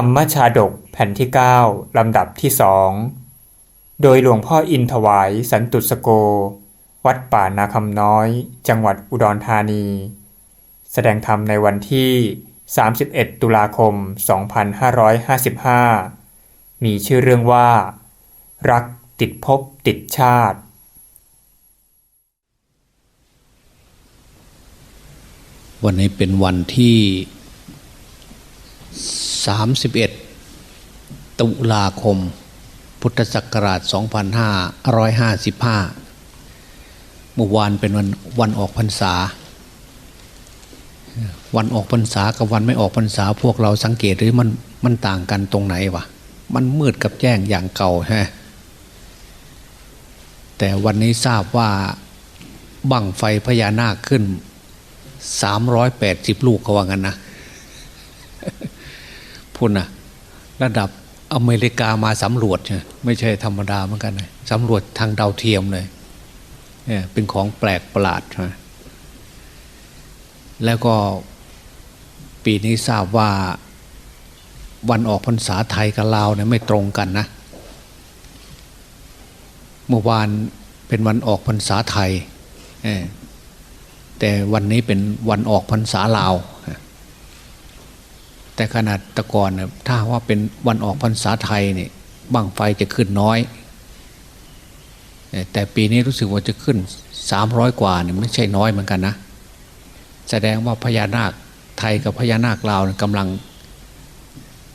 รรมชาดกแผ่นที่ 9 ลำดับที่สองโดยหลวงพ่ออินถวายสันตุสโก วัดป่านาคำน้อย จังหวัดอุดรธานี แสดงธรรมในวันที่ 31 ตุลาคม 2555 มีชื่อเรื่องว่า รักติดภพติดชาติ วันนี้เป็นวันที่ 31 ตุลาคม พุทธศักราช 2555 เมื่อวานเป็นวันวันออกพรรษา วันออกพรรษากับวันไม่ออกพรรษาพวกเราสังเกตหรือมันมันต่างกันตรงไหนวะ มันมืดกับแจ้งอย่างเก่าฮะแต่วันนี้ทราบว่าบังไฟพญานาคขึ้นสามร้อยแปดสิบลูกเขาว่างั้นนะ พูดนะระดับอเมริกามาสำรวจใช่ไม่ใช่ธรรมดาเหมือนกันเลยสำรวจทางดาวเทียมเลยเนี่ยเป็นของแปลกประหลาดใช่แล้วก็ปีนี้ทราบว่าวันออกพรรษาไทยกับลาวเนี่ยไม่ตรงกันนะ เมื่อวานเป็นวันออกพรรษาไทย แต่วันนี้เป็นวันออกพรรษาลาว แต่ขนาดตะกอนนะถ้าว่าเป็นวันออกพรรษาไทยเนี่ยบังไฟจะขึ้นน้อย แต่ปีนี้รู้สึกว่าจะขึ้นสามร้อยกว่าเนี่ยไม่ใช่น้อยเหมือนกันนะ แสดงว่าพญานาคไทยกับพญานาคลาวกำลัง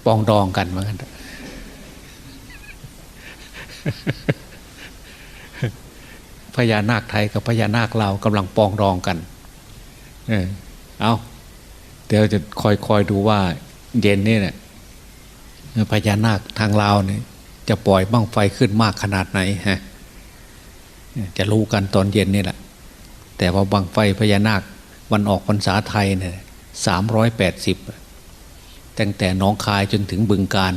ปองดองกันเหมือนกันพญานาคไทยกับพญานาคลาวกำลังปองดองกัน เออเอาเดี๋ยวจะคอยคอยดูว่า เย็นนี่เนี่ยพญานาคทางลาวเนี่ยจะปล่อยบ้างไฟขึ้นมากขนาดไหนฮะจะรู้กันตอนเย็นนี่แหละ แต่ว่าบังไฟพญานาควันออกพรรษาไทยเนี่ยสามร้อยแปดสิบตั้งแต่น้องคายจนถึงบึงการ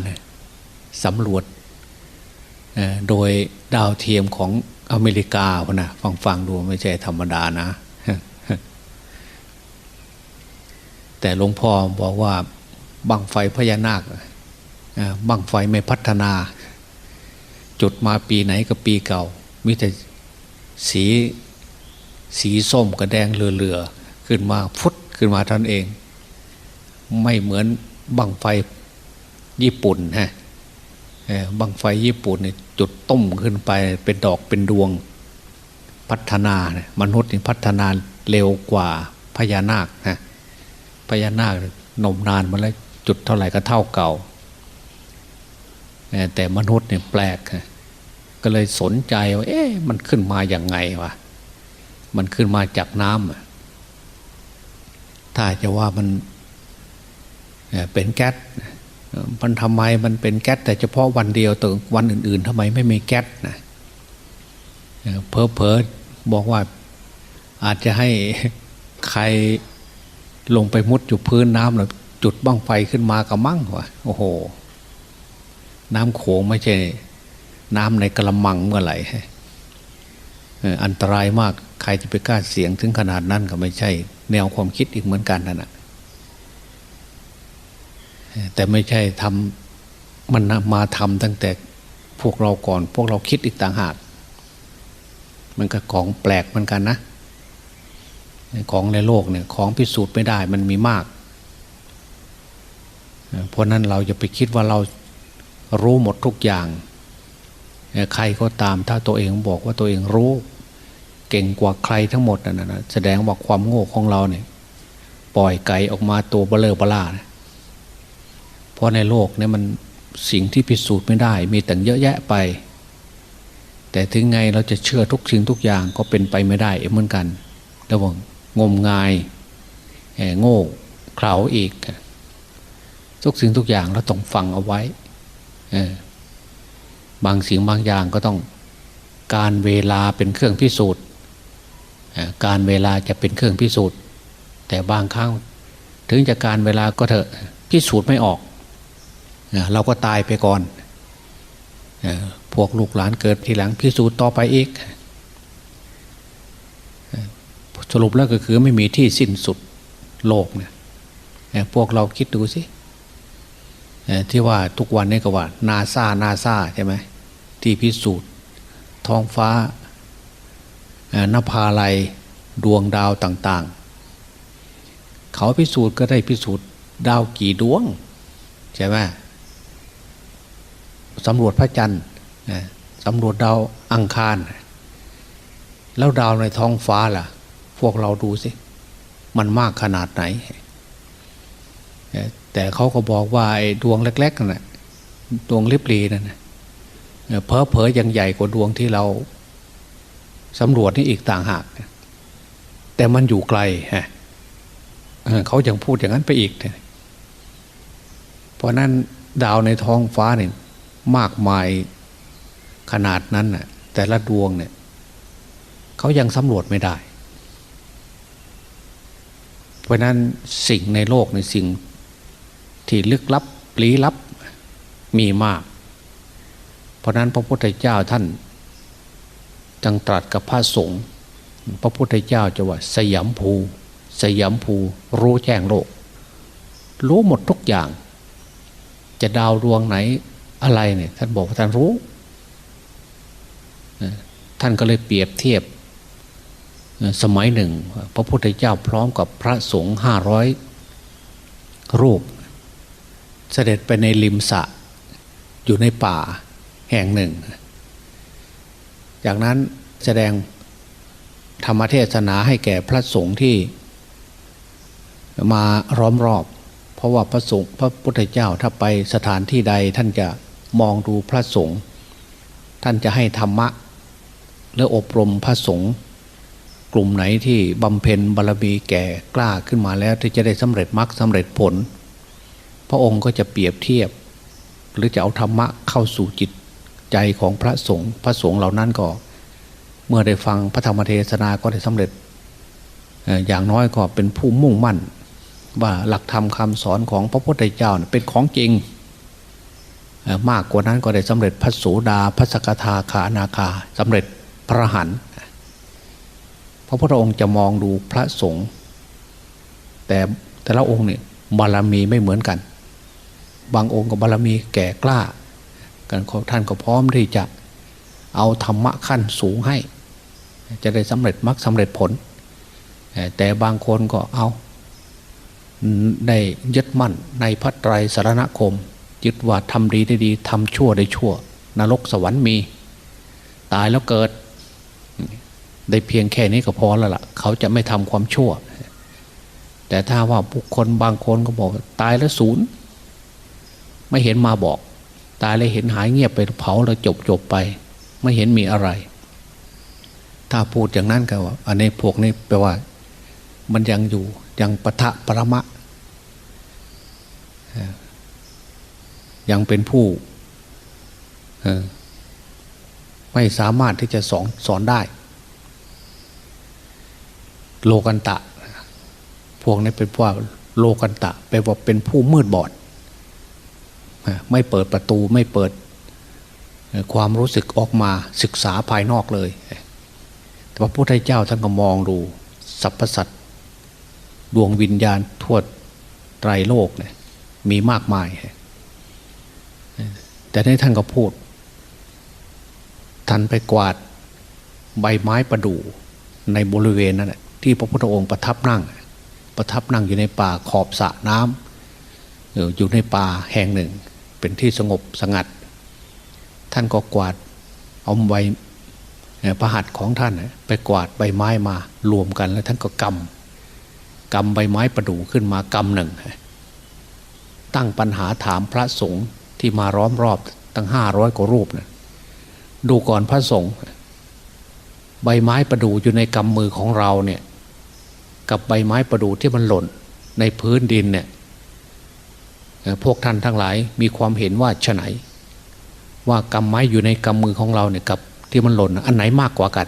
สำรวจโดยดาวเทียมของอเมริกาพนะฟังฟังดูไม่ใช่ธรรมดานะ แต่หลวงพ่อบอกว่า บังไฟพญานาคบังไฟไม่พัฒนา จุดมาปีไหนก็ปีเก่ามิแต่สีสีส้มกับแดงเหลือๆขึ้นมาฟุดขึ้นมาท่านเอง ไม่เหมือนบังไฟญี่ปุ่นฮะบังไฟญี่ปุ่นเนี่ยจุดต้มขึ้นไปเป็นดอกเป็นดวงพัฒนาเนี่ยมนุษย์นี่พัฒนาเร็วกว่าพญานาคนะพญานาคนมนานมาแล้ว จุดเท่าไหร่ก็เท่าเก่า แต่มนุษย์เนี่ยแปลก ก็เลยสนใจว่า เอ๊ะมันขึ้นมาอย่างไงวะมันขึ้นมาจากน้ำถ้าจะว่ามันเป็นแก๊สมันทำไมมันเป็นแก๊สแต่เฉพาะวันเดียวแต่วันอื่น ๆทำไมไม่มีแก๊สนะเพอเพอบอกว่าอาจจะให้ใครลงไปมุดอยู่พื้นน้ำแล้ว จุดบ้างไฟขึ้นมากับมั่งวะโอ้โห น้ำโขงไม่ใช่ น้ำในกระมังเมื่อไหร่อันตรายมากใครจะไปกล้าเสียงถึงขนาดนั้นก็ไม่ใช่ แนวความคิดอีกเหมือนกันนั่นแหะแต่ไม่ใช่ทำมันมาทำตั้งแต่พวกเราก่อน พวกเราคิดอีกต่างหาก มันก็ของแปลกเหมือนกันนะ ของในโลกเนี่ย ของพิสูจน์ไม่ได้มันมีมาก เพราะนั้นเราจะไปคิดว่าเรารู้หมดทุกอย่าง ใครก็ตามถ้าตัวเองบอกว่าตัวเองรู้ เก่งกว่าใครทั้งหมดนะนะแสดงว่าความโง่ของเราเนี่ยปล่อยไก่ออกมาตัวเบลอเบล่านะเพราะในโลกเนี่ยมันสิ่งที่พิสูจน์ไม่ได้ มีแต่เยอะแยะไป แต่ถึงไงเราจะเชื่อทุกสิ่งทุกอย่างก็เป็นไปไม่ได้เหมือนกัน ระวังงมงายโง่เขลาอีก ทุกสิ่งทุกอย่างเราต้องฟังเอาไว้บางสิ่งบางอย่างก็ต้องการเวลาเป็นเครื่องพิสูจน์การเวลาจะเป็นเครื่องพิสูจน์ แต่บางครั้งถึงจะการเวลาก็เถอะพิสูจน์ไม่ออก เราก็ตายไปก่อน พวกลูกหลานเกิดทีหลังพิสูจน์ต่อไปอีก สรุปแล้วก็คือไม่มีที่สิ้นสุดโลกเนี่ยพวกเราคิดดูสิเที่ว่าทุกวันนี้ก็ว่านาซานาซาใช่ไหมที่พิสูจน์ ท้องฟ้านภาลัยดวงดาวต่าง ๆ เขาพิสูจน์ก็ได้พิสูจน์ดาวกี่ดวงใช่ไหมสำรวจพระจันทร์สำรวจดาวอังคาร แล้วดาวในท้องฟ้าล่ะ พวกเราดูสิ มันมากขนาดไหน แต่เขาก็บอกว่าไอ้ดวงเล็กๆนั่นนะดวงลิบลีนั่นเพอเพอๆยังใหญ่กว่าดวงที่เราสำรวจนี่อีกต่างหาก แต่มันอยู่ไกลฮะเออเขายังพูดอย่างนั้นไปอีกเพราะนั้นดาวในท้องฟ้าเนี่ยมากมายขนาดนั้นน่ะ แต่ละดวงเนี่ยเขายังสำรวจไม่ได้ เพราะนั้นสิ่งในโลกในสิ่ง ที่ลึกลับลี้ลับมีมาก เพราะนั้นพระพุทธเจ้าท่านจังตรัสกับพระสงฆ์พระพุทธเจ้าจะว่าสยามภู สยามภูรู้แจ้งโลก รู้หมดทุกอย่าง จะดาวดวงไหนอะไรเนี่ยท่านบอกว่าท่านรู้ ท่านก็เลยเปรียบเทียบสมัยหนึ่ง พระพุทธเจ้าพร้อมกับพระสงฆ์ห้าร้อยรูป เสด็จไปในริมสระอยู่ในป่าแห่งหนึ่ง จากนั้นแสดงธรรมเทศนาให้แก่พระสงฆ์ที่มาร้อมรอบ เพราะว่าพระสงฆ์พระพุทธเจ้าถ้าไปสถานที่ใดท่านจะมองดูพระสงฆ์ท่านจะให้ธรรมะ และอบรมพระสงฆ์กลุ่มไหนที่บำเพ็ญบารมีแก่กล้าขึ้นมาแล้วที่จะได้สำเร็จมรรคสำเร็จผล พระองค์ก็จะเปรียบเทียบ หรือจะเอาธรรมะเข้าสู่จิตใจของพระสงฆ์พระสงฆ์เหล่านั้นก็ เมื่อได้ฟังพระธรรมเทศนาก็ได้สำเร็จ อย่างน้อยก็เป็นผู้มุ่งมั่น ว่าหลักธรรมคำสอนของพระพุทธเจ้าเป็นของจริง มากกว่านั้นก็ได้สำเร็จพระโสดาพระสกทาขานาคาสำเร็จพระหันพระพุทธองค์จะมองดูพระสงฆ์แต่แต่ละองค์เนี่ยบารมีไม่เหมือนกัน บางองค์ก็บารมีแก่กล้า กันท่านก็พร้อมที่จะเอาธรรมะขั้นสูงให้ จะได้สำเร็จมรรคสำเร็จผล แต่บางคนก็เอาได้ยึดมั่นในพระไตรสารณคม ยึดว่าทำดีได้ดีทำชั่วได้ชั่ว นรกสวรรค์มี ตายแล้วเกิด ได้เพียงแค่นี้ก็พอแล้วล่ะ เขาจะไม่ทำความชั่ว แต่ถ้าว่าบุคคลบางคนก็บอกตายแล้วศูนย์ ไม่เห็นมาบอก ตายแล้วเห็นหายเงียบไปเผาแล้วจบจบไป ไม่เห็นมีอะไร ถ้าพูดอย่างนั้นก็ว่า อันนี้พวกนี้แปลว่า มันยังอยู่ยังปะทะประมะ ยังเป็นผู้ไม่สามารถที่จะสอนสอนได้ โลกันตะ พวกนี้เป็นว่าโลกันตะแปลว่าเป็นผู้มืดบอด ไม่เปิดประตูไม่เปิดความรู้สึกออกมาศึกษาภายนอกเลย แต่พระพุทธเจ้าท่านก็มองดูสรรพสัตว์ดวงวิญญาณทั่วไตรโลกเนี่ยมีมากมาย แต่ในท่านก็พูด ท่านไปกวาดใบไม้ประดู่ในบริเวณนั้นที่พระพุทธองค์ประทับนั่ง ประทับนั่งอยู่ในป่าขอบสระน้ำอยู่ในป่าแห่งหนึ่ง เป็นที่สงบสงัด ท่านก็กวาดเอาใบประหัตของท่านไปกวาดใบไม้มารวมกัน แล้วท่านก็กำกำใบไม้ประดู่ขึ้นมากำหนึ่ง ตั้งปัญหาถามพระสงฆ์ที่มาร้อมรอบตั้งห้าร้อยกว่ารูปนะดูก่อนพระสงฆ์ใบไม้ประดู่อยู่ในกำมือของเราเนี่ย กับใบไม้ประดู่ที่มันหล่นในพื้นดินเนี่ย พวกท่านทั้งหลายมีความเห็นว่าฉไหน ว่ากำไม้อยู่ในกำมือของเราเนี่ยกับที่มันหล่นอันไหนมากกว่ากัน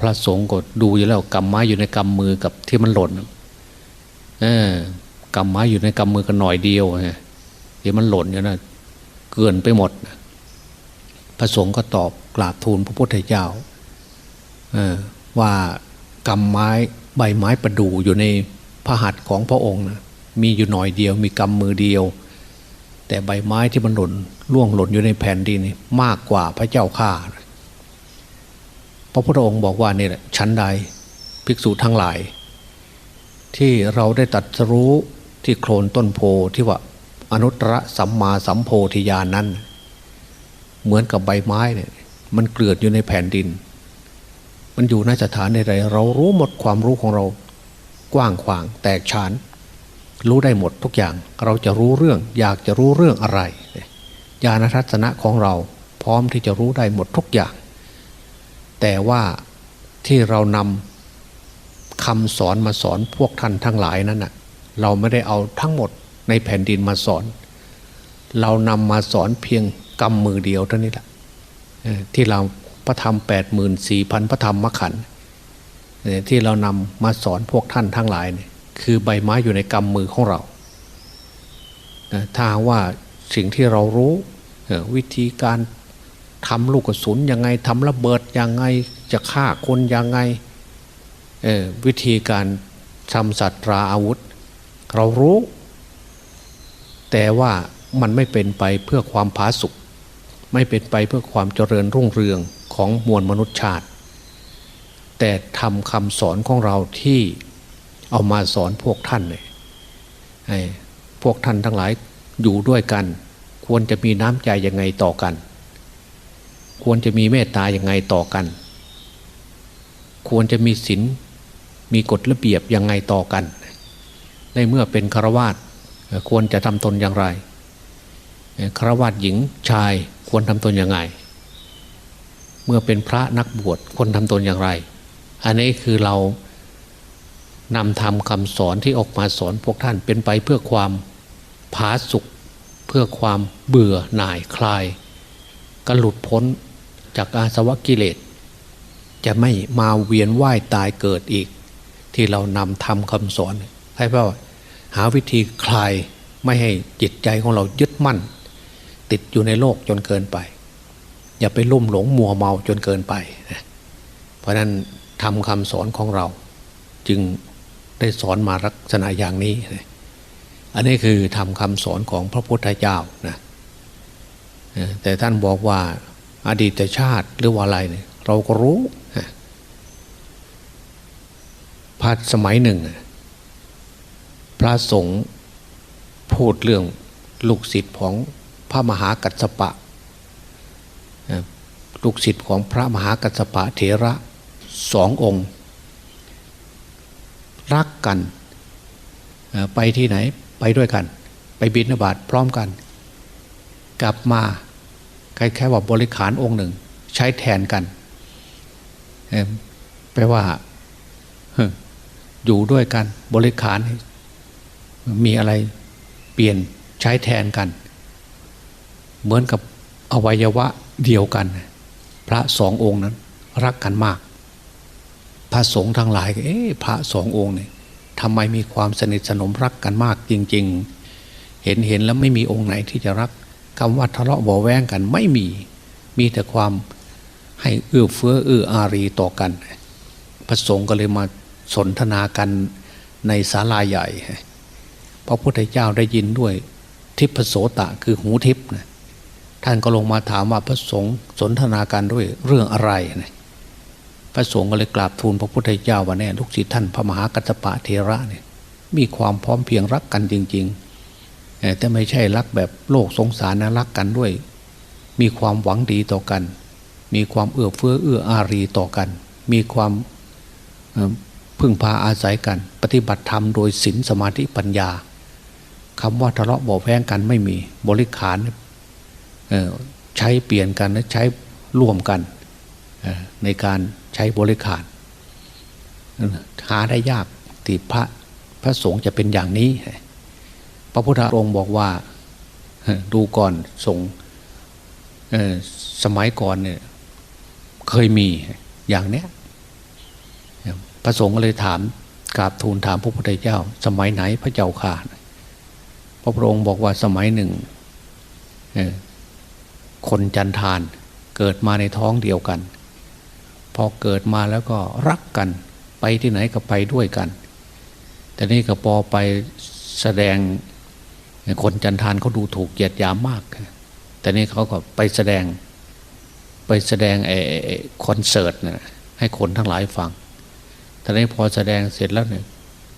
พระสงฆ์ก็ดูอยู่แล้วกำไม้อยู่ในกำมือกับที่มันหล่นเออกำไม้อยู่ในกำมือกันหน่อยเดียวที่มันหล่นอยู่นะเกินไปหมดพระสงฆ์ก็ตอบกราบทูลพระพุทธเจ้าว่ากำไม้ใบไม้ประดู่อยู่ในพระหัตถ์ของพระองค์นะ มีอยู่หน่อยเดียว มีกำมือเดียว แต่ใบไม้ที่มันหล่นร่วงหล่นอยู่ในแผ่นดินนี่มากกว่าพระเจ้าข้าพระพุทธองค์บอกว่านี่แหละชั้นใดภิกษุทั้งหลาย ที่เราได้ตัดสรู้ที่โคลนต้นโพที่ว่าอนุตตรสัมมาสัมโพธิญาณนั้น เหมือนกับใบไม้เนี่ยมันเกลือดอยู่ในแผ่นดิน มันอยู่ในสถานใดๆเรารู้หมดความรู้ของเรากว้างขวางแตกฉาน รู้ได้หมดทุกอย่างเราจะรู้เรื่อง อยากจะรู้เรื่องอะไรญาณทัศนะของเราพร้อมที่จะรู้ได้หมดทุกอย่าง แต่ว่าที่เรานำคำสอนมาสอนพวกท่านทั้งหลายนั้นน่ะเราไม่ได้เอาทั้งหมดในแผ่นดินมาสอน เรานำมาสอนเพียงกำมือเดียวเท่านี้แหละที่เราพระธรรมแปดหมื่นสี่พันพระธรรมมขันที่เรานำมาสอนพวกท่านทั้งหลายเนี่ย คือใบไม้อยู่ในกำมือของเรานะถ้าว่าสิ่งที่เรารู้วิธีการทำลูกกระสุนยังไงทำระเบิดยังไงจะฆ่าคนยังไงวิธีการทำสัตราอาวุธ เรารู้ แต่ว่ามันไม่เป็นไปเพื่อความผาสุกไม่เป็นไปเพื่อความเจริญรุ่งเรืองของมวลมนุษยชาติ แต่ทำคำสอนของเราที่ เอามาสอนพวกท่านเนี่ยให้พวกท่านทั้งหลายอยู่ด้วยกัน ควรจะมีน้ำใจยังไงต่อกัน ควรจะมีเมตตาอย่างไงต่อกัน ควรจะมีศีลมีกฎระเบียบยังไงต่อกัน ในเมื่อเป็นคาวาสควรจะทำตนอย่างไรคาวาสหญิงชายควรทำตนอย่างไรเมื่อเป็นพระนักบวชควรทำตนอย่างไร อันนี้คือเรา นำทำคำสอนที่ออกมาสอนพวกท่านเป็นไปเพื่อความผาสุกเพื่อความเบื่อหน่ายคลายกหลุดพ้นจากอาสวะกิเลส จะไม่มาเวียนว่ายตายเกิดอีก ที่เรานำทำคำสอนให้เพื่อหาวิธีคลายไม่ให้จิตใจของเรายึดมั่น ติดอยู่ในโลกจนเกินไป อย่าไปลุ่มหลงมัวเมาจนเกินไป เพราะนั้นทำคำสอนของเราจึง ได้สอนมาลักษณะอย่างนี้ อันนี้คือทำคำสอนของพระพุทธเจ้านะแต่ท่านบอกว่าอดีตชาติหรือว่าอะไรเนี่ยเราก็รู้พัดสมัยหนึ่ง พระสงฆ์พูดเรื่องลูกศิษย์ของพระมหากัสปะ ลูกศิษย์ของพระมหากัสปะเถระสององค์ รักกัน ไปที่ไหนไปด้วยกัน ไปบิณฑบาตพร้อมกัน กลับมาแคล้ายๆว่าบริขารองค์หนึ่ง ใช้แทนกันแปลว่าอยู่ด้วยกัน บริขารมีอะไรเปลี่ยนใช้แทนกัน เหมือนกับอวัยวะเดียวกัน พระสององค์นั้น รักกันมาก พระสงฆ์ทั้งหลายก็เอ๊ะพระสององค์เนี่ยทำไมมีความสนิทสนมรักกันมากจริง ๆ เห็นเห็นแล้วไม่มีองค์ไหนที่จะรักคำว่าทะเลาะบาแวงกันไม่มีมีแต่ความให้เอื้อเฟื้อเอื้ออารีต่อกัน พระสงฆ์ก็เลยมาสนทนากันในศาลาใหญ่พระพุทธเจ้าได้ยินด้วยทิพโสตะคือหูทิพนะท่านก็ลงมาถามว่าพระสงฆ์สนทนากันด้วยเรื่องอะไรนะ พระสงฆ์ก็เลยกราบทูลพระพุทธเจ้าว่าแน่ลูกศิษย์ท่านพระมหากัสปะเทระเนี่ยมีความพร้อมเพียงรักกันจริง ๆ แต่ไม่ใช่รักแบบโลกสงสารนะรักกันด้วย มีความหวังดีต่อกัน มีความเอื้อเฟื้อเอื้ออารีต่อกัน มีความพึ่งพาอาศัยกัน ปฏิบัติธรรมโดยศีลสมาธิปัญญาคำว่าทะเลาะบาะแวงกันไม่มีบริขารใช้เปลี่ยนกันและใช้ร่วมกัน ในการใช้บริขาร หาได้ยากที่พระพระสงฆ์จะเป็นอย่างนี้ พระพุทธองค์บอกว่าดูก่อนสงฆ์สมัยก่อนเนี่ยเคยมีอย่างเนี้ยพระสงฆ์ก็เลยถามกราบทูลถามพระพุทธเจ้า สมัยไหนพระเจ้าข่าพระพุทธองค์บอกว่าสมัยหนึ่งคนจันทานเกิดมาในท้องเดียวกัน พอเกิดมาแล้วก็รักกัน ไปที่ไหนก็ไปด้วยกัน แต่นี่ก็พอไปแสดงคนจันทานเขาดูถูกเหยียดยามมาก แต่นี่เขาก็ไปแสดงไปแสดงไอ้คอนเสิร์ตนะให้คนทั้งหลายฟังแต่นี้พอแสดงเสร็จแล้วเนี่ย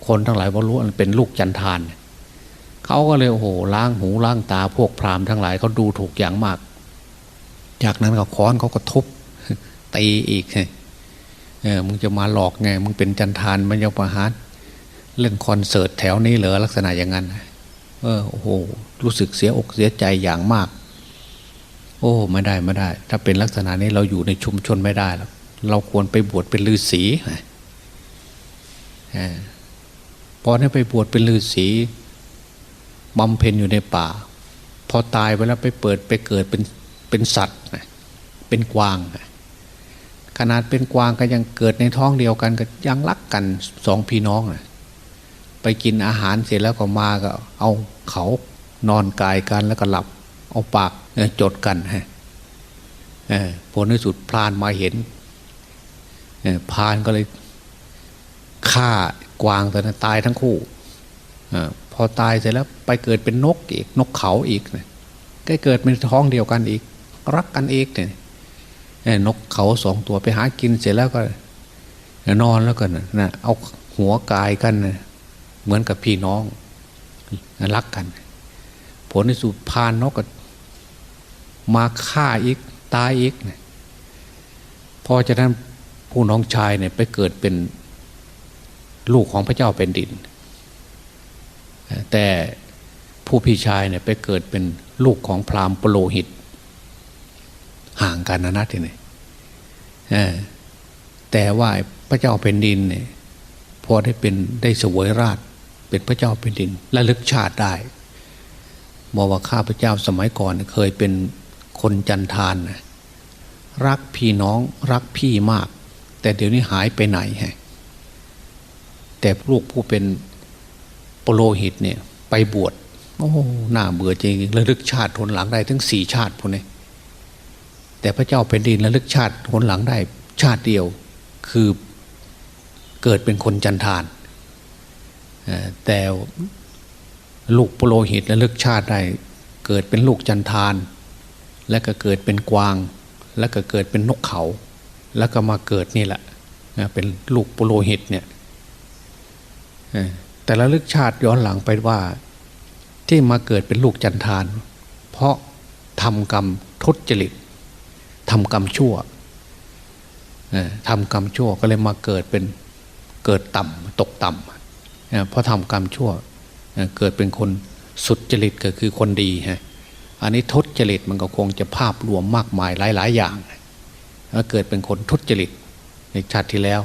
คนทั้งหลายว่ารู้ว่ามันเป็นลูกจันทานเนี่ยเขาก็เลยโอ้โหล้างหูล้างตาพวกพราหมณ์ทั้งหลายเขาดูถูกอย่างมาก จากนั้นก็ค้อนเขาก็ทุบ ตีอีกเออมึงจะมาหลอกไง มึงเป็นจันทานมันยังประหารเล่นคอนเสิร์ตแถวนี้เหรอลักษณะอย่างนั้นเออโอ้โหรู้สึกเสียอกเสียใจอย่างมาก โอ้ไม่ได้ไม่ได้ ถ้าเป็นลักษณะนี้เราอยู่ในชุมชนไม่ได้แล้วเราควรไปบวชเป็นฤาษีออพอได้ไปบวชเป็นฤาษีบำเพ็ญอยู่ในป่า พอตายไปแล้วไปเปิดไปเกิดเป็นเป็นสัตว์เป็นกวางนะ ขนาดเป็นกวางก็ยังเกิดในท้องเดียวกันก็ยังรักกันสองพี่น้องนะไปกินอาหารเสร็จแล้วก็มาก็ เอาเขานอนกายกันแล้วก็หลับ เอาปากเอ่อจดกันฮะเออผลที่สุดพรานมาเห็นเออพรานก็เลยฆ่ากวางตัวนั้นตายทั้งคู่อพอตายเสร็จแล้วไปเกิดเป็นนกอีก นกเขาอีกนะก็เกิดเป็นท้องเดียวกันอีก รักกันอีกเนี่ย นกเขาสองตัวไปหากินเสร็จแล้วก็ นอนแล้วกันนะเอาหัวกายกันนะเหมือนกับพี่น้องรักกัน ผลที่สุดพานนกก็มาฆ่าอีกตายอีกนี่ยพอจากนั้นผู้น้องชายเนี่ยไปเกิดเป็นลูกของพระเจ้าเป็นดิน แต่ผู้พี่ชายเนี่ยไปเกิดเป็นลูกของพราหมณ์ปโลหิต ห่างกันนะนะทีนี้เแต่ว่าพระเจ้าเป็นดินเนี่ยพอได้เป็นได้สวยราช เป็นพระเจ้าเป็นดินและลึกชาติได้บอกว่าข้าพเจ้าสมัยก่อนเคยเป็นคนจันทานนะรักพี่น้องรักพี่มาก แต่เดี๋ยวนี้หายไปไหนฮะแต่ลูกผู้เป็นโปโลหิตเนี่ย ไปบวชโอ้หน้าเบื่อจริงระลึกชาติทนหลังได้ทั้งสี่ชาติพวกนี้ แต่พระเจ้าเป็นดินระลึกชาติทนหลังได้ชาติเดียวคือเกิดเป็นคนจันทาน แต่ลูกโปโลหิตและลึกชาติได้เกิดเป็นลูกจันทาน และก็เกิดเป็นกวาง แล้วก็เกิดเป็นนกเขา แล้วก็มาเกิดนี่แหละเป็นลูกโปโลหิตเนี่ยแต่ละลึกชาติย้อนหลังไปว่าที่มาเกิดเป็นลูกจันทาน เพราะทำกรรมทุจริต ทำกรรมชั่วทำกรรมชั่วก็เลยมาเกิดเป็นเกิดต่ำตกต่ำเพราะทำกรรมชั่วเกิดเป็นคนสุดจริตก็คือคนดีฮะอันนี้ทุจริตมันก็คงจะภาพรวมมากมายหลาย ๆ อย่างแล้วเกิดเป็นคนทุจริตในชาติที่แล้ว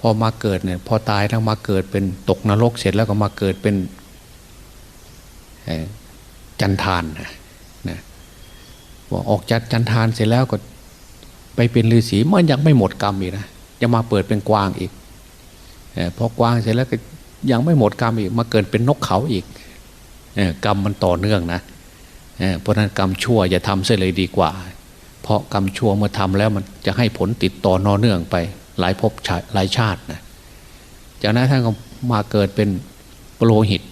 พอมาเกิดเนี่ยพอตายทั้งมาเกิดเป็นตกนรกเสร็จแล้วก็มาเกิดเป็นจันทานนะนะ ออกจากจันทานเสร็จแล้วก็ ไปเป็นฤาษีมันยังไม่หมดกรรมอีกนะจะมาเปิดเป็นกวางอีกพอกวางเสร็จแล้วก็ยังไม่หมดกรรมอีกมาเกิดเป็นนกเขาอีกกรรมมันต่อเนื่องนะเพราะนั้นกรรมชั่วอย่าทำเสียเลยดีกว่า เพราะกรรมชั่วเมื่อทำแล้วมันจะให้ผลติดต่อนอเนื่องไป หลายภพหลายชาตินะจากนั้นท่านก็มาเกิดเป็นปโลหิต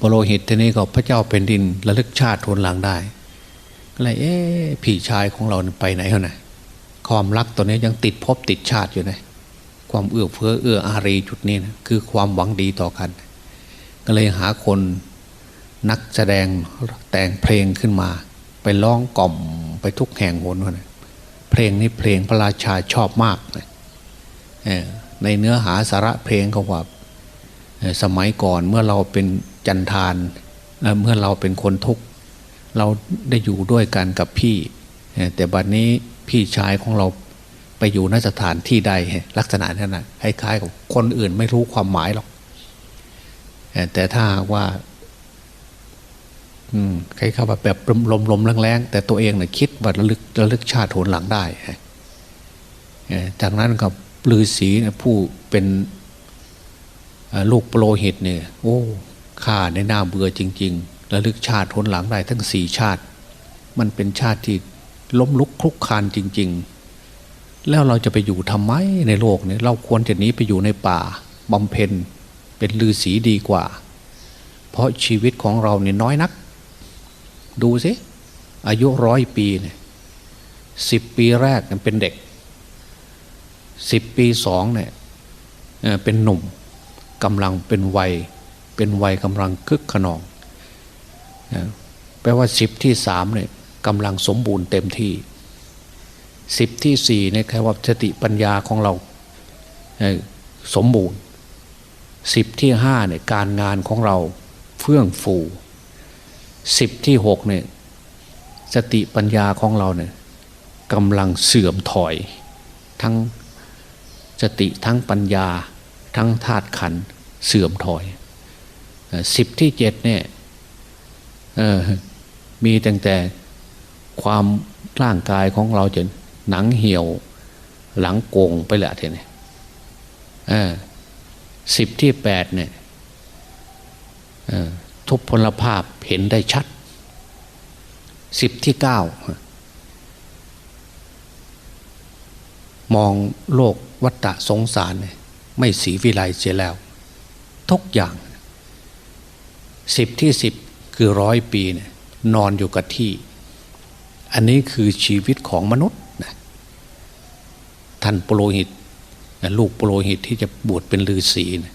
ปโลหิตทีนี้ก็พระเจ้าเป็นดินระลึกชาติทนหลังได้ ก็เลยเอ๊ะพี่ชายของเราไปไหนเขานะความรักตัวนี้ยังติดภพติดชาติอยู่นะความเอื้อเฟื้อเอื้ออารีจุดนี้นะคือความหวังดีต่อกัน ก็เลยหาคนนักแสดงแต่งเพลงขึ้นมา ไปร้องกล่อมไปทุกแห่งหนนะเพลงนี้เพลงพระราชาชอบมากนะในเนื้อหาสาระเพลงเขาว่าสมัยก่อนเมื่อเราเป็นจันทานเมื่อเราเป็นคนทุกข์ เราได้อยู่ด้วยกันกับพี่ แต่บัดนนี้พี่ชายของเราไปอยู่นสถานที่ใดลักษณะนั้นนะคล้ายๆกับคนอื่นไม่รู้ความหมายหรอกแต่ถ้าว่า อืมใครเข้ามาแบบลมลมแรงๆแต่ตัวเองเนะ่ยคิดว่าระลึกระลึกชาติโหนหลังได้จากนั้นกับลือศีนะผู้เป็นลูกโปรหิตเนี่ย โอ้ข้าในหน้าเบื่อจริง ๆ ระลึกชาติโหนหลังได้ทั้งสี่ชาติ มันเป็นชาติที่ล้มลุกคลุกคานจริง ๆ แล้วเราจะไปอยู่ทำไมในโลกนี้เราควรจะหนีไปอยู่ในป่าบำเพ็ญเป็นลือศีดีกว่า เพราะชีวิตของเราเนี่ยน้อยนัก ดูสิอายุร้อยปีเนี่ยสิบปีแรกเป็นเด็กสิบปีสองเนี่ยเป็นหนุ่มกำลังเป็นวัย เป็นวัยกำลังคึกขนอง แปลว่าสิบที่สามเนี่ยกำลังสมบูรณ์เต็มที่สิบที่สี่เนี่ยแค่ว่าสติปัญญาของเราสมบูรณ์สิบที่ห้าเนี่ยการงานของเราเฟื่องฟูสิบที่หกเนี่ยสติปัญญาของเราเนี่ยกำลังเสื่อมถอย ทั้งสติทั้งปัญญา ทั้งธาตุขันเสื่อมถอยสิบที่เจ็ดเนี่ย เออ มีตั้งแต่ความร่างกายของเราจะหนังเหี่ยว หลังโกงไปแหละทีนี้เออสิบที่แปดเนี่ยทุพพลภาพเห็นได้ชัดสิบที่เก้ามองโลกวัฏสงสารเนี่ยไม่สีวิไลเสียแล้ว ทุกอย่างสิบที่สิบ คือร้อยปีเนี่ยนอนอยู่กับที่ อันนี้คือชีวิตของมนุษย์นะท่านโปรหิตลูกโปรหิตที่จะบวชเป็นฤาษีนะ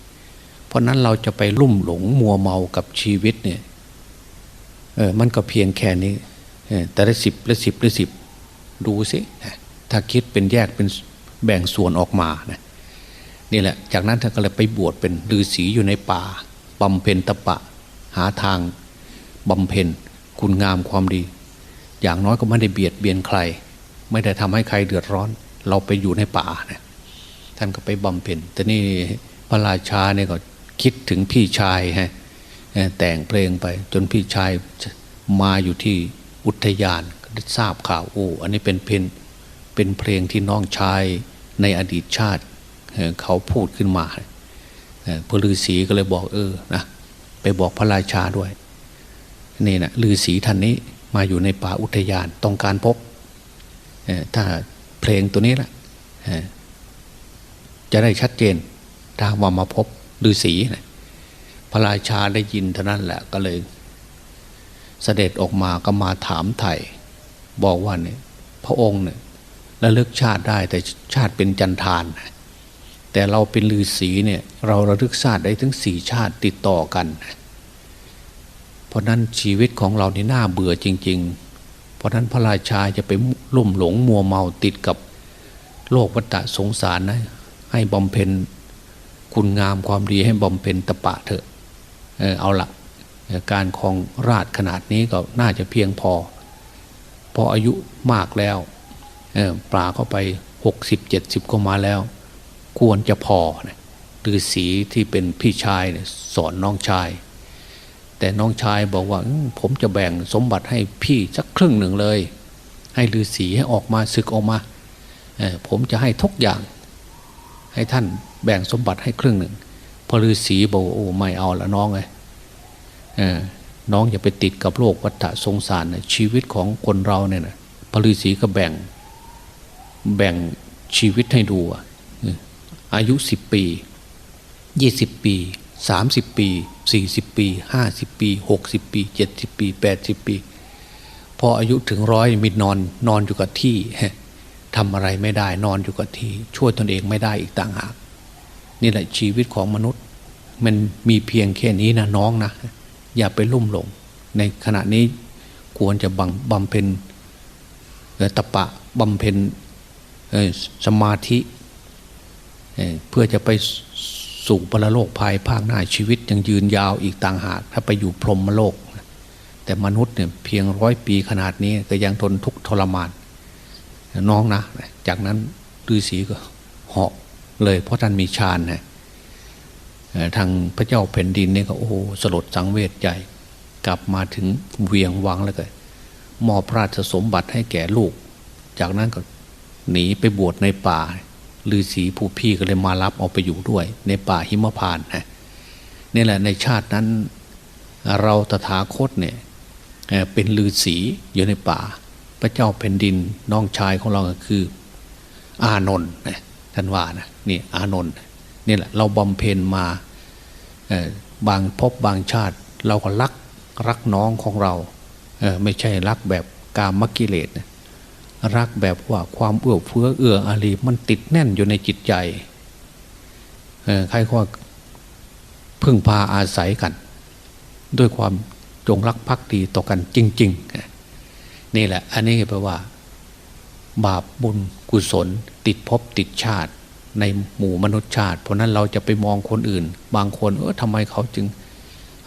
เพราะนั้นเราจะไปลุ่มหลงมัวเมากับชีวิตเนี่ยเออมันก็เพียงแค่นี้แต่ละสิบละสิบละสิบดูสิถ้าคิดเป็นแยกเป็นแบ่งส่วนออกมานะนี่แหละ จากนั้นท่านก็เลยไปบวชเป็นฤาษีอยู่ในป่าบำเพ็ญตะปะ หาทาง บำเพ็ญคุณงามความดี อย่างน้อยก็ไม่ได้เบียดเบียนใคร ไม่ได้ทำให้ใครเดือดร้อน เราไปอยู่ในป่าเนี่ยท่านก็ไปบำเพ็ญแต่นี่พระราชาเนี่ยก็คิดถึงพี่ชายฮะแต่งเพลงไป จนพี่ชายมาอยู่ที่อุทยานได้ทราบข่าวโอ้อันนี้เป็นเพลงเป็นเพลงที่น้องชายในอดีตชาติเขาพูดขึ้นมาพระฤาษีก็เลยบอกเออนะไปบอกพระราชาด้วย นี่นะฤาษีท่านนี้มาอยู่ในป่าอุทยานต้องการพบถ้าเพลงตัวนี้ละเอ่อจะได้ชัดเจนถ้าว่ามาพบฤาษีนะพระราชาได้ยินเท่านั้นแหละก็เลยเสด็จออกมาก็มาถามไถ่บอกว่าเนี่ยพระองค์เนี่ยระลึกชาติได้แต่ชาติเป็นจันทานแต่เราเป็นฤาษีเนี่ย เราระลึกชาติได้ถึงสี่ชาติติดต่อกันนะ เพราะนั้นชีวิตของเรานี่น่าเบื่อจริง ๆ เพราะนั้นพระราชาจะไปลุ่มหลงมัวเมาติดกับโลกวัฏสงสารนะ ให้บำเพ็ญคุณงามความดีให้บำเพ็ญตะปะเถอะเออเอาละการคองราชขนาดนี้ก็น่าจะเพียงพอ พออายุมากแล้วปลาเข้าไปหกสิบเจ็ดสิบก็มาแล้ว ควรจะพอนะฤาษีที่เป็นพี่ชายสอนน้องชาย แต่น้องชายบอกว่าผมจะแบ่งสมบัติให้พี่สักครึ่งหนึ่งเลย ให้ฤาษีให้ออกมาศึกออกมา ผมจะให้ทุกอย่าง ให้ท่านแบ่งสมบัติให้ครึ่งหนึ่งพอฤาษีบอกว่าโอ้ไม่เอาละน้องเลยน้องอย่าไปติดกับโลกวัฏสงสารนะชีวิตของคนเราเนี่ยนะพระฤาษีก็แบ่ง แบ่งชีวิตให้ดูอายุสิบปียี่สิบปีสามสิบปี สี่สิบปีห้าสิบปีหกสิบปีเจ็ดสิบปีแปดสิบปี พออายุถึงร้อยมีนอนนอนอยู่กับที่ทำอะไรไม่ได้นอนอยู่กับที่ ช่วยตนเองไม่ได้อีกต่างหากนี่แหละชีวิตของมนุษย์ มันมีเพียงแค่นี้นะน้องนะ อย่าไปลุ่มหลง ในขณะนี้ควรจะบังบำเพ็ญตะปะบำเพ็ญสมาธิเพื่อจะไป สู่ปรโลกภายภาคหน้าชีวิตยังยืนยาวอีกต่างหากถ้าไปอยู่พรหมโลก แต่มนุษย์เนี่ยเพียงร้อยปีขนาดนี้ก็ยังทนทุกข์ทรมาน น้องนะ จากนั้นฤาษีก็เหาะเลยเพราะท่านมีฌานนะทางพระเจ้าแผ่นดินเนี่ยก็โอ้สลดสังเวชใหญ่กลับมาถึงเวียงวังแล้วก็มอบราชสมบัติให้แก่ลูก จากนั้นก็หนีไปบวชในป่า ฤาษีผู้พี่ก็เลยมารับเอาไปอยู่ด้วย ในป่าหิมพานนะนี่แหละในชาตินั้น เราตถาคตเนี่ยเป็นฤาษีอยู่ในป่า พระเจ้าแผ่นดินน้องชายของเราก็คือ อานนท์นะท่านว่านะนี่อานนท์นี่แหละเราบำเพ็ญมาบางพบบางชาติ เราก็รักรักน้องของเราไม่ใช่รักแบบกามกิเลสนะ รักแบบว่าความเอื้อเฟื้อเอื้ออารีมันติดแน่นอยู่ในจิตใจใครว่าพึ่งพาอาศัยกัน ด้วยความจงรักภักดีต่อกันจริง ๆ นี่แหละ อันนี้แปลว่า บาปบุญกุศล ติดภพติดชาติ ในหมู่มนุษยชาติ เพราะนั้นเราจะไปมองคนอื่น บางคนเออทำไมเขาจึง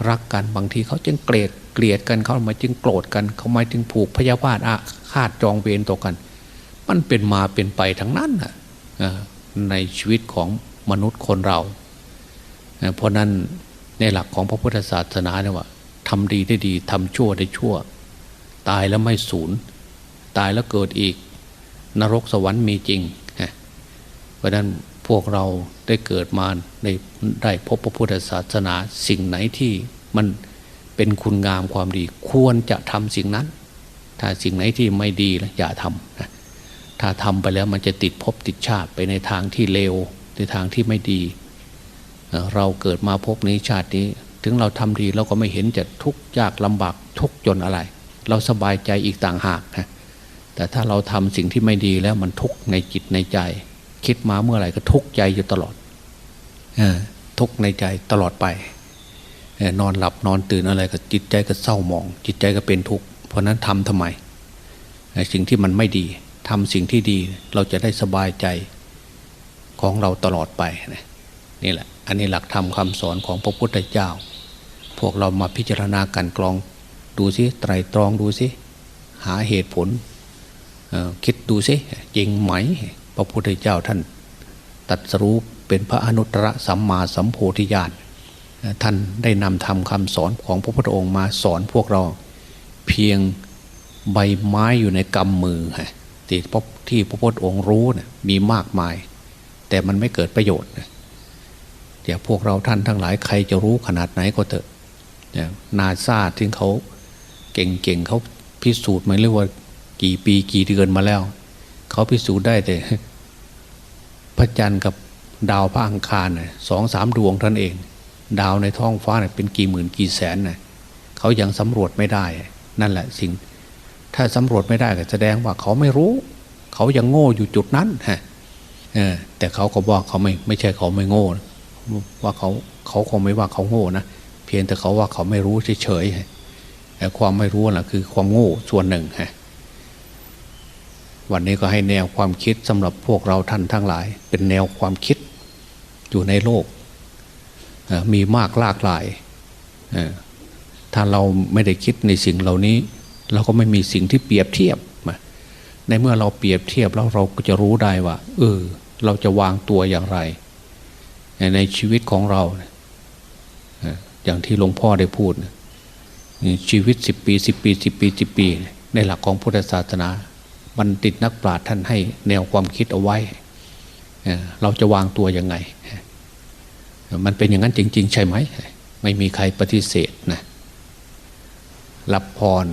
รักกันบางทีเขาจึงเกลียดเกลียดกันเขาทำไมจึงโกรธกันเขาไม่จึงผูกพยาบาทอาฆาตจองเวรต่อกัน มันเป็นมาเป็นไปทั้งนั้นนะเอ่อในชีวิตของมนุษย์คนเรา เพราะนั้นในหลักของพระพุทธศาสนาเนี่ยว่าทำดีได้ดีทำชั่วได้ชั่ว ตายแล้วไม่สูญตายแล้วเกิดอีก นรกสวรรค์มีจริง เพราะนั้น พวกเราได้เกิดมาในได้พบพระพุทธศาสนาสิ่งไหนที่มันเป็นคุณงามความดี ควรจะทำสิ่งนั้น ถ้าสิ่งไหนที่ไม่ดีอย่าทำนะถ้าทำไปแล้วมันจะติดภพติดชาติไปในทางที่เลวในทางที่ไม่ดี เราเกิดมาพบนี้ชาตินี้ ถึงเราทำดีเราก็ไม่เห็นจะทุกข์ยากลำบากทุกจนอะไร เราสบายใจอีกต่างหากนะแต่ถ้าเราทำสิ่งที่ไม่ดีแล้วมันทุกข์ในจิตในใจ คิดมาเมื่อไหร่ก็ทุกข์ใจอยู่ตลอดอทุกข์ในใจตลอดไปนอนหลับนอนตื่นอะไรก็จิตใจก็เศร้าหมอง จิตใจก็เป็นทุกข์เพราะนั้นทำทำไมสิ่งที่มันไม่ดีทำสิ่งที่ดีเราจะได้สบายใจของเราตลอดไปนี่แหละ อันนี้หลักธรรมคำสอนของพระพุทธเจ้า พวกเรามาพิจารณากันกรองดูสิไตรตรองดูสิหาเหตุผลคิดดูสิจริงไหม พระพุทธเจ้าท่านตัดสรู้เป็นพระอนุตตรสัมมาสัมโพธิญาณท่านได้นำทำคำสอนของพระพุทธองค์มาสอนพวกเราเพียงใบไม้อยู่ในกำมือฮะที่พระที่พระพุทธองค์รู้นะมีมากมาย แต่มันไม่เกิดประโยชน์นะเดี๋ยวพวกเราท่านทั้งหลายใครจะรู้ขนาดไหนก็เถอะเนี่ยนาซาที่เขาเก่งๆเขาพิสูจน์มาเรียกว่ากี่ปีกี่เดือนมาแล้ว เขาพิสูจน์ได้แต่พระจันทร์กับดาวพระอังคารน่ะสองสามดวงท่านเอง ดาวในท้องฟ้าเนี่ยเป็นกี่หมื่นกี่แสนน่ะเขายังสำรวจไม่ได้ นั่นแหละสิ่ง ถ้าสำรวจไม่ได้ก็แสดงว่าเขาไม่รู้ เขายังโง่อยู่จุดนั้นฮะเออแต่เขาก็บอกเขาไม่ไม่ใช่เขาไม่โง่ ว่าเขาเขาคงไม่ว่าเขาโง่นะเพียงแต่เขาว่าเขาไม่รู้เฉยๆแต่ความไม่รู้น่ะคือความโง่ส่วนหนึ่งฮะ วันนี้ก็ให้แนวความคิดสำหรับพวกเราท่านทั้งหลาย เป็นแนวความคิดอยู่ในโลก มีมากหลากหลาย ถ้าเราไม่ได้คิดในสิ่งเหล่านี้ เราก็ไม่มีสิ่งที่เปรียบเทียบ ในเมื่อเราเปรียบเทียบแล้วเราก็จะรู้ได้ว่า เออ เราจะวางตัวอย่างไร ในชีวิตของเรา อย่างที่หลวงพ่อได้พูด ชีวิตสิบปีสิบปีสิบปีสิบปี ในหลักของพุทธศาสนา บัณฑิตนักปราชญ์ท่านให้แนวความคิดเอาไว้ เราจะวางตัวยังไง มันเป็นอย่างนั้นจริง ๆ ใช่ไหม ไม่มีใครปฏิเสธนะรับพร